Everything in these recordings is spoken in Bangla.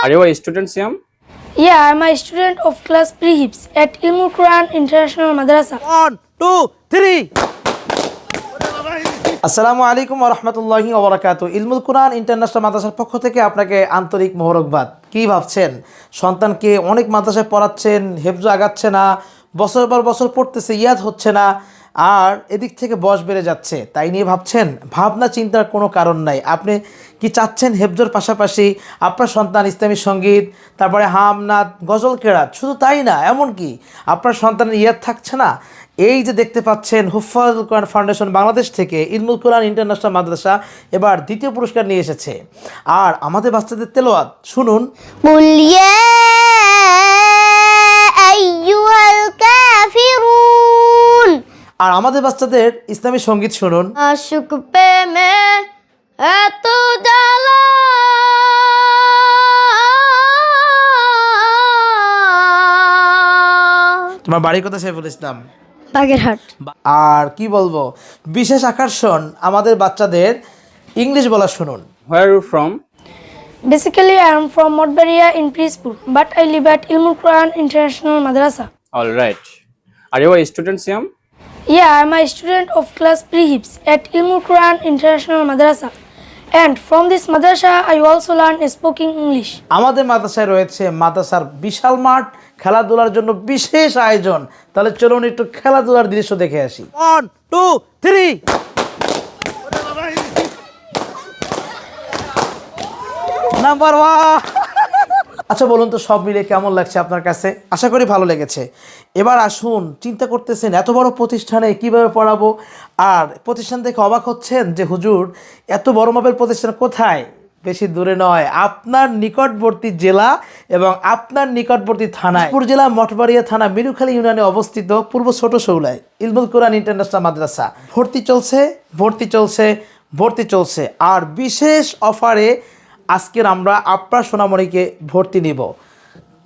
Are you a student, Siam? Yeah, I'm a student of class pre-hips at Ilmul Quran International Madrasa. One two three আসসালামু আলাইকুম রহমতুল্লাহি ওবরাকাতু ইলমুল কোরআন ইন্টারন্যাশনাল মাদ্রাসার পক্ষ থেকে আপনাকে আন্তরিক মোহরকবাদ কি ভাবছেন? সন্তানকে অনেক মাদ্রাসায় পড়াচ্ছেন হেফজ আগাচ্ছে না বছর পর বছর পড়তেছে ইয়াদ হচ্ছে না। আর এদিক থেকে বয়স বেড়ে যাচ্ছে। তাই নিয়ে ভাবছেন, ভাবনা চিন্তার কোনো কারণ নাই। আপনি কি চাচ্ছেন হেফজোর পাশাপাশি আপনার সন্তান ইসলামী সংগীত, তারপরে হাম হামনাথ গজল, কেরাত? শুধু তাই না এমনকি আপনার সন্তানের ইয়াদ থাকছে না? এই যে দেখতে পাচ্ছেন হুফাজুল কোরআন ফাউন্ডেশন বাংলাদেশ থেকে ইলমুল কোরআন ইন্টারন্যাশনাল মাদ্রাসা এবার দ্বিতীয় পুরস্কার নিয়ে এসেছে। আর আমাদের বাচ্চাদের তেলোয়াত, শুনুন। قل আর আমাদের বাচ্চাদের ইসলামী সংগীত শুনুন আশুক প্রেমে এত জ্বালা তোমার বাড়ি কথা সাইফুল ইসলাম Bagherhat. আর কি বলব বিশেষ আকর্ষণ আমাদের বাচ্চাদের ইংলিশ বলা শুনুন Where are you? Basically, I am from Modbaria in Prispur, but I live at Ilmul Quran International Madrasa. All right. Are you a student, Siam? Yeah, I'm a student of class pre-hips at Ilmul Quran International Madrasa. And from this madrasa, I also learn speaking English. আমাদের মাদ্রাসায় রয়েছে মাদ্রাসার বিশাল মাঠ খেলাধুলার জন্য বিশেষ আয়োজন তাহলে চলুন একটু খেলাধুলার দৃশ্য দেখে আসি one two three number one আচ্ছা বলুন তো, সব মিলে কেমন লাগছে আপনার কাছে? আশা করি ভালো লেগেছে। এবার আসুন, চিন্তা করতেছেন, এত বড় প্রতিষ্ঠানে কীভাবে পড়াবো? আর প্রতিষ্ঠান থেকে অবাক হচ্ছেন যে, হুজুর, এত বড় মাপের প্রতিষ্ঠান কোথায়? বেশি দূরে নয়, আপনার নিকটবর্তী জেলা এবং আপনার নিকটবর্তী থানায়। পুর জেলা মঠবাড়িয়া থানা মিরুখালী ইউনিয়নে অবস্থিত পূর্ব ছোট শৌলায়, ইলমুল কোরআন ইন্টারন্যাশনাল মাদ্রাসা। ভর্তি চলছে ভর্তি চলছে ভর্তি চলছে। আর বিশেষ অফারে আজকের আমরা আপনার সোনামণিকে ভর্তি নিব।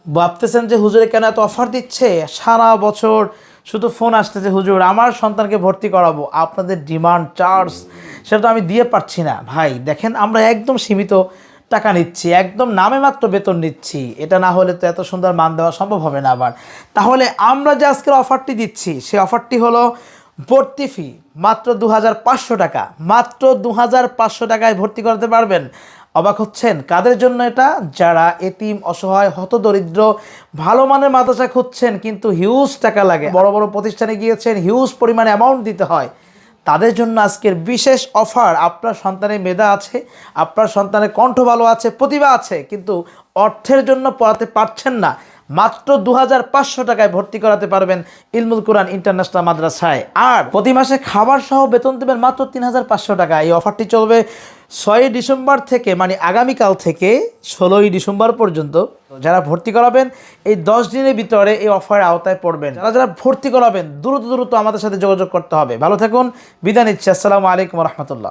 ভাবতেছেন যে হুজুরে কেন এত অফার দিচ্ছে? সারা বছর শুধু ফোন আসতেছে, হুজুর, আমার সন্তানকে ভর্তি করাবো। আপনাদের ডিমান্ড চার্জ সেটা তো আমি দিয়ে পারছি না। ভাই, দেখেন, আমরা একদম সীমিত টাকা নিচ্ছি, একদম নামে মাত্র বেতন নিচ্ছি। এটা না হলে তো এত সুন্দর মান দেওয়া সম্ভব হবে না আবার। তাহলে আমরা যে আজকের অফারটি দিচ্ছি, সেই অফারটি হলো ভর্তি ফি মাত্র দু হাজার পাঁচশো টাকা। মাত্র দু হাজার পাঁচশো টাকায় ভর্তি করাতে পারবেন। অবাক হচ্ছেন, কাদের জন্য এটা? যারা এতিম, অসহায়, হতদরিদ্র, ভালো মানের মাদ্রাসা খুঁজছেন, কিন্তু হিউজ টাকা লাগে। বড় বড় প্রতিষ্ঠানে গিয়েছেন হিউজ পরিমাণে অ্যামাউন্ট দিতে হয়। তাদের জন্য আজকের বিশেষ অফার আপনার সন্তানের মেধা আছে, আপনার সন্তানের কণ্ঠ ভালো আছে, প্রতিভা আছে, কিন্তু অর্থের জন্য পড়াতে পারছেন না। মাত্র দু হাজার পাঁচশো টাকায় ভর্তি করাতে পারবেন ইলমুল কোরআন ইন্টারন্যাশনাল মাদ্রাসায়। আর প্রতি মাসে খাবার সহ বেতন দেবেন মাত্র তিন হাজার পাঁচশো টাকা। এই অফারটি চলবে ছয়ই ডিসেম্বর থেকে মানে আগামীকাল থেকে, ষোলোই ডিসেম্বর পর্যন্ত যারা ভর্তি করাবেন, এই দশ দিনের ভিতরে এই অফারের আওতায় পড়বেন। যারা যারা ভর্তি করাবেন, দ্রুত দ্রুত আমাদের সাথে যোগাযোগ করতে হবে। ভালো থাকুন, বিদায় নিচ্ছি। আসসালামু আলাইকুম রহমতুল্লাহ।